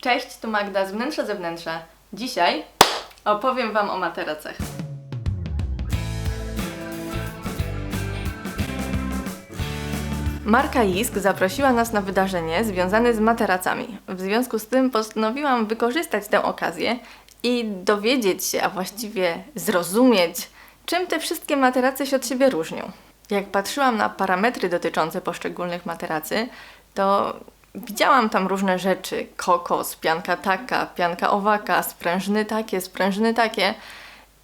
Cześć, tu Magda z wnętrza zewnętrza. Dzisiaj opowiem Wam o materacach. Marka Jisk zaprosiła nas na wydarzenie związane z materacami. W związku z tym postanowiłam wykorzystać tę okazję i dowiedzieć się, a właściwie zrozumieć, czym te wszystkie materace się od siebie różnią. Jak patrzyłam na parametry dotyczące poszczególnych materacy, to widziałam tam różne rzeczy. Kokos, pianka taka, pianka owaka, sprężyny takie, sprężyny takie.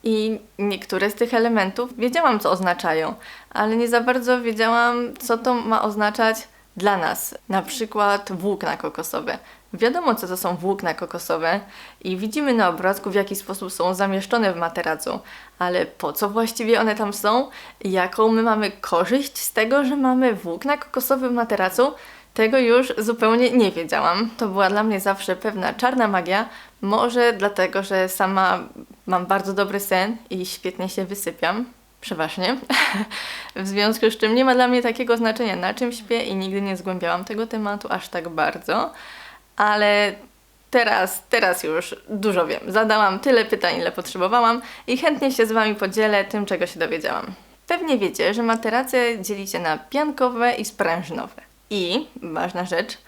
I niektóre z tych elementów wiedziałam, co oznaczają, ale nie za bardzo wiedziałam, co to ma oznaczać dla nas. Na przykład włókna kokosowe. Wiadomo, co to są włókna kokosowe i widzimy na obrazku, w jaki sposób są zamieszczone w materacu, ale po co właściwie one tam są? Jaką my mamy korzyść z tego, że mamy włókna kokosowe w materacu? Tego już zupełnie nie wiedziałam. To była dla mnie zawsze pewna czarna magia. Może dlatego, że sama mam bardzo dobry sen i świetnie się wysypiam. Przeważnie. w związku z czym nie ma dla mnie takiego znaczenia, na czym śpię i nigdy nie zgłębiałam tego tematu aż tak bardzo. Ale teraz, teraz już dużo wiem. Zadałam tyle pytań, ile potrzebowałam i chętnie się z Wami podzielę tym, czego się dowiedziałam. Pewnie wiecie, że materace dzieli się na piankowe i sprężynowe. I, ważna rzecz,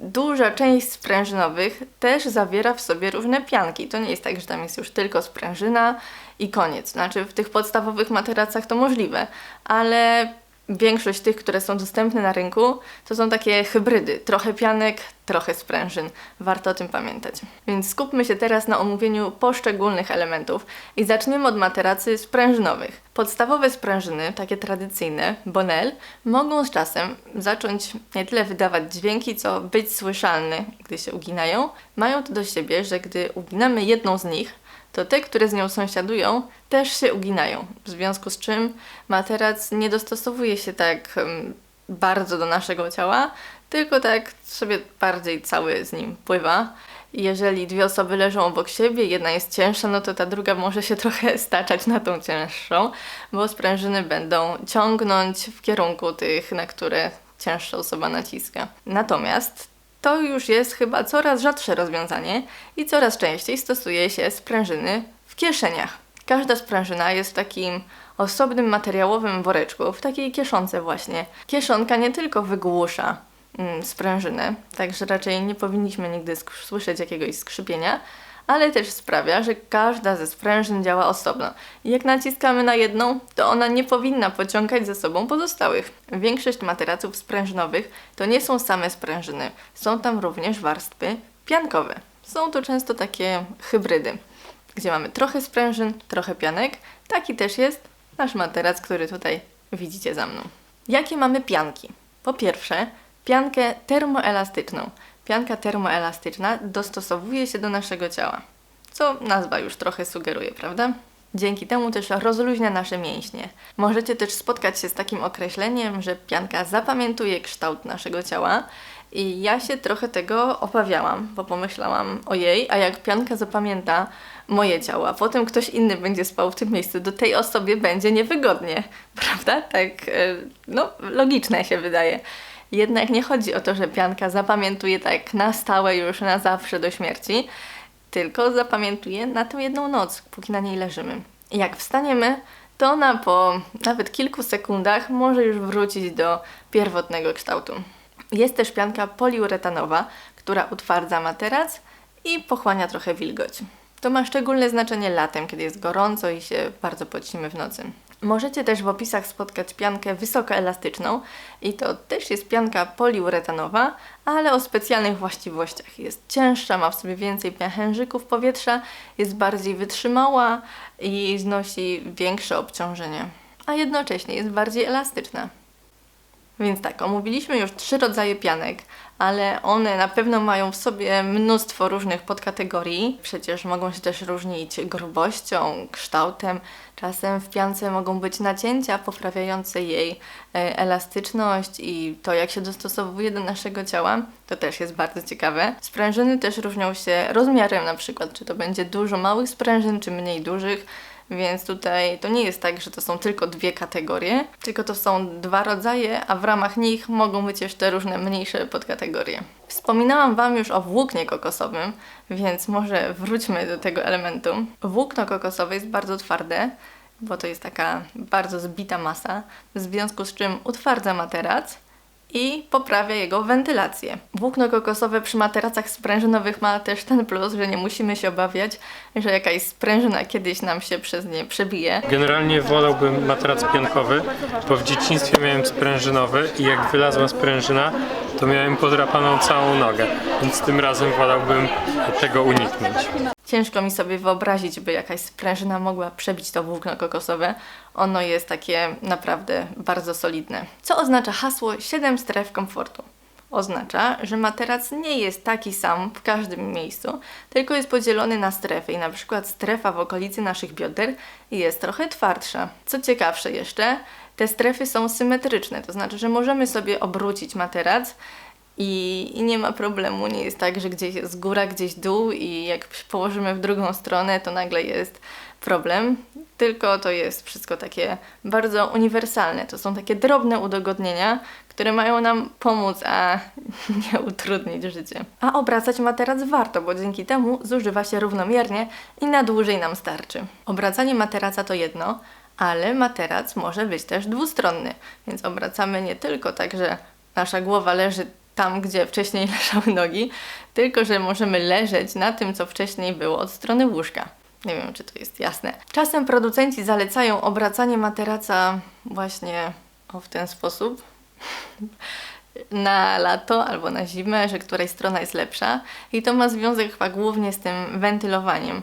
duża część sprężynowych też zawiera w sobie różne pianki. To nie jest tak, że tam jest już tylko sprężyna i koniec. Znaczy w tych podstawowych materacach to możliwe, ale większość tych, które są dostępne na rynku, to są takie hybrydy. Trochę pianek, trochę sprężyn. Warto o tym pamiętać. Więc skupmy się teraz na omówieniu poszczególnych elementów i zaczniemy od materacy sprężynowych. Podstawowe sprężyny, takie tradycyjne, Bonel, mogą z czasem zacząć nie tyle wydawać dźwięki, co być słyszalne, gdy się uginają. Mają to do siebie, że gdy uginamy jedną z nich, to te, które z nią sąsiadują, też się uginają. W związku z czym materac nie dostosowuje się tak bardzo do naszego ciała, tylko tak sobie bardziej cały z nim pływa. Jeżeli dwie osoby leżą obok siebie, jedna jest cięższa, no to ta druga może się trochę staczać na tą cięższą, bo sprężyny będą ciągnąć w kierunku tych, na które cięższa osoba naciska. Natomiast to już jest chyba coraz rzadsze rozwiązanie i coraz częściej stosuje się sprężyny w kieszeniach. Każda sprężyna jest w takim osobnym materiałowym woreczku, w takiej kieszonce właśnie. Kieszonka nie tylko wygłusza sprężynę, także raczej nie powinniśmy nigdy słyszeć jakiegoś skrzypienia, ale też sprawia, że każda ze sprężyn działa osobno. Jak naciskamy na jedną, to ona nie powinna pociągać ze sobą pozostałych. Większość materaców sprężynowych to nie są same sprężyny, są tam również warstwy piankowe. Są to często takie hybrydy, gdzie mamy trochę sprężyn, trochę pianek. Taki też jest nasz materac, który tutaj widzicie za mną. Jakie mamy pianki? Po pierwsze, piankę termoelastyczną. Pianka termoelastyczna dostosowuje się do naszego ciała, co nazwa już trochę sugeruje, prawda? Dzięki temu też rozluźnia nasze mięśnie. Możecie też spotkać się z takim określeniem, że pianka zapamiętuje kształt naszego ciała. I ja się trochę tego obawiałam, bo pomyślałam, ojej, a jak pianka zapamięta moje ciało, a potem ktoś inny będzie spał w tym miejscu, do tej osobie będzie niewygodnie, prawda? Tak, e, no, logiczne się wydaje. Jednak nie chodzi o to, że pianka zapamiętuje tak na stałe już na zawsze do śmierci, tylko zapamiętuje na tę jedną noc, póki na niej leżymy. Jak wstaniemy, to ona po nawet kilku sekundach może już wrócić do pierwotnego kształtu. Jest też pianka poliuretanowa, która utwardza materac i pochłania trochę wilgoć. To ma szczególne znaczenie latem, kiedy jest gorąco i się bardzo pocimy w nocy. Możecie też w opisach spotkać piankę wysokoelastyczną i to też jest pianka poliuretanowa, ale o specjalnych właściwościach. Jest cięższa, ma w sobie więcej pęcherzyków powietrza, jest bardziej wytrzymała i znosi większe obciążenie, a jednocześnie jest bardziej elastyczna. Więc tak, omówiliśmy już trzy rodzaje pianek, ale one na pewno mają w sobie mnóstwo różnych podkategorii. Przecież mogą się też różnić grubością, kształtem. Czasem w piance mogą być nacięcia poprawiające jej e, elastyczność i to, jak się dostosowuje do naszego ciała. To też jest bardzo ciekawe. Sprężyny też różnią się rozmiarem, na przykład, czy to będzie dużo małych sprężyn, czy mniej dużych Więc tutaj to nie jest tak, że to są tylko dwie kategorie, tylko to są dwa rodzaje, a w ramach nich mogą być jeszcze różne mniejsze podkategorie. Wspominałam Wam już o włóknie kokosowym, więc może wróćmy do tego elementu. Włókno kokosowe jest bardzo twarde, bo to jest taka bardzo zbita masa, w związku z czym utwardza materac i poprawia jego wentylację. Włókno kokosowe przy materacach sprężynowych ma też ten plus, że nie musimy się obawiać, że jakaś sprężyna kiedyś nam się przez nie przebije. Generalnie wolałbym materac piankowy, bo w dzieciństwie miałem sprężynowy i jak wylazła sprężyna, to miałem podrapaną całą nogę, więc tym razem wolałbym tego uniknąć. Ciężko mi sobie wyobrazić, by jakaś sprężyna mogła przebić to włókno kokosowe. Ono jest takie naprawdę bardzo solidne. Co oznacza hasło 7 stref komfortu? Oznacza, że materac nie jest taki sam w każdym miejscu, tylko jest podzielony na strefy i na przykład strefa w okolicy naszych bioder jest trochę twardsza. Co ciekawsze jeszcze, te strefy są symetryczne, to znaczy, że możemy sobie obrócić materac i, I nie ma problemu, nie jest tak, że gdzieś jest góra, gdzieś dół i jak położymy w drugą stronę, to nagle jest problem. Tylko to jest wszystko takie bardzo uniwersalne. To są takie drobne udogodnienia, które mają nam pomóc, a nie utrudnić życie. A obracać materac warto, bo dzięki temu zużywa się równomiernie i na dłużej nam starczy. Obracanie materaca to jedno, ale materac może być też dwustronny, więc obracamy nie tylko tak, że nasza głowa leży tam, gdzie wcześniej leżały nogi, tylko że możemy leżeć na tym, co wcześniej było od strony łóżka. Nie wiem, czy to jest jasne. Czasem producenci zalecają obracanie materaca właśnie o w ten sposób. Na lato albo na zimę, że której strona jest lepsza, i to ma związek chyba głównie z tym wentylowaniem.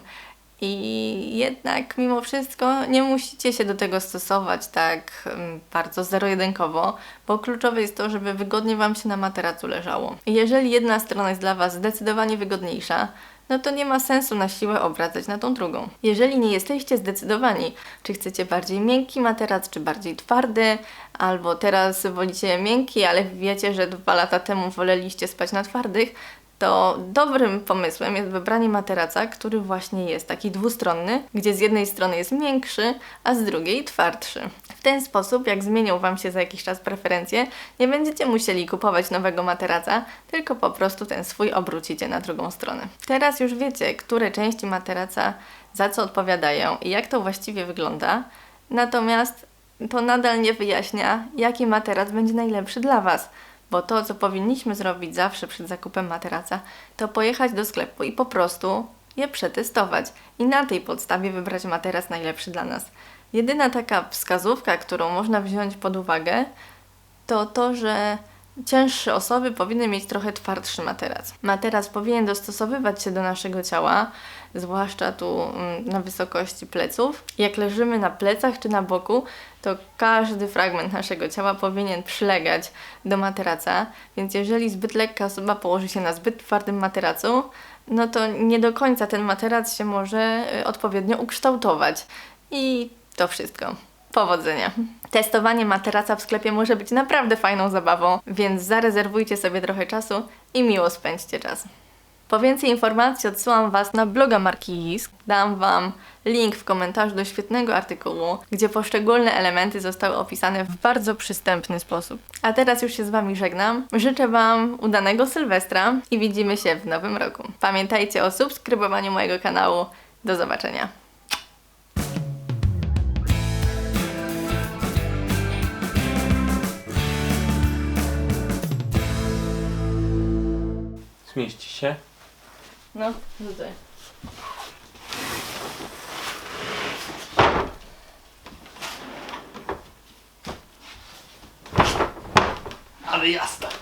I jednak mimo wszystko nie musicie się do tego stosować tak mm, bardzo zero-jedynkowo, bo kluczowe jest to, żeby wygodnie Wam się na materacu leżało. Jeżeli jedna strona jest dla Was zdecydowanie wygodniejsza, no to nie ma sensu na siłę obracać na tą drugą. Jeżeli nie jesteście zdecydowani, czy chcecie bardziej miękki materac, czy bardziej twardy, albo teraz wolicie miękki, ale wiecie, że dwa lata temu woleliście spać na twardych, to dobrym pomysłem jest wybranie materaca, który właśnie jest taki dwustronny, gdzie z jednej strony jest miększy, a z drugiej twardszy. W ten sposób, jak zmienią Wam się za jakiś czas preferencje, nie będziecie musieli kupować nowego materaca, tylko po prostu ten swój obrócicie na drugą stronę. Teraz już wiecie, które części materaca za co odpowiadają i jak to właściwie wygląda, natomiast to nadal nie wyjaśnia, jaki materac będzie najlepszy dla Was. Bo to, co powinniśmy zrobić zawsze przed zakupem materaca, to pojechać do sklepu i po prostu je przetestować i na tej podstawie wybrać materac najlepszy dla nas. Jedyna taka wskazówka, którą można wziąć pod uwagę, to to, że cięższe osoby powinny mieć trochę twardszy materac. Materac powinien dostosowywać się do naszego ciała, zwłaszcza tu mm, na wysokości pleców. Jak leżymy na plecach czy na boku, to każdy fragment naszego ciała powinien przylegać do materaca, więc jeżeli zbyt lekka osoba położy się na zbyt twardym materacu, no to nie do końca ten materac się może y, odpowiednio ukształtować. I to wszystko. Powodzenia. Testowanie materaca w sklepie może być naprawdę fajną zabawą, więc zarezerwujcie sobie trochę czasu i miło spędźcie czas. Po więcej informacji odsyłam Was na bloga marki Jisk. Dam Wam link w komentarzu do świetnego artykułu, gdzie poszczególne elementy zostały opisane w bardzo przystępny sposób. A teraz już się z Wami żegnam. Życzę Wam udanego Sylwestra i widzimy się w nowym roku. Pamiętajcie o subskrybowaniu mojego kanału. Do zobaczenia. Zmieści się. No, tutaj. Ale jasne.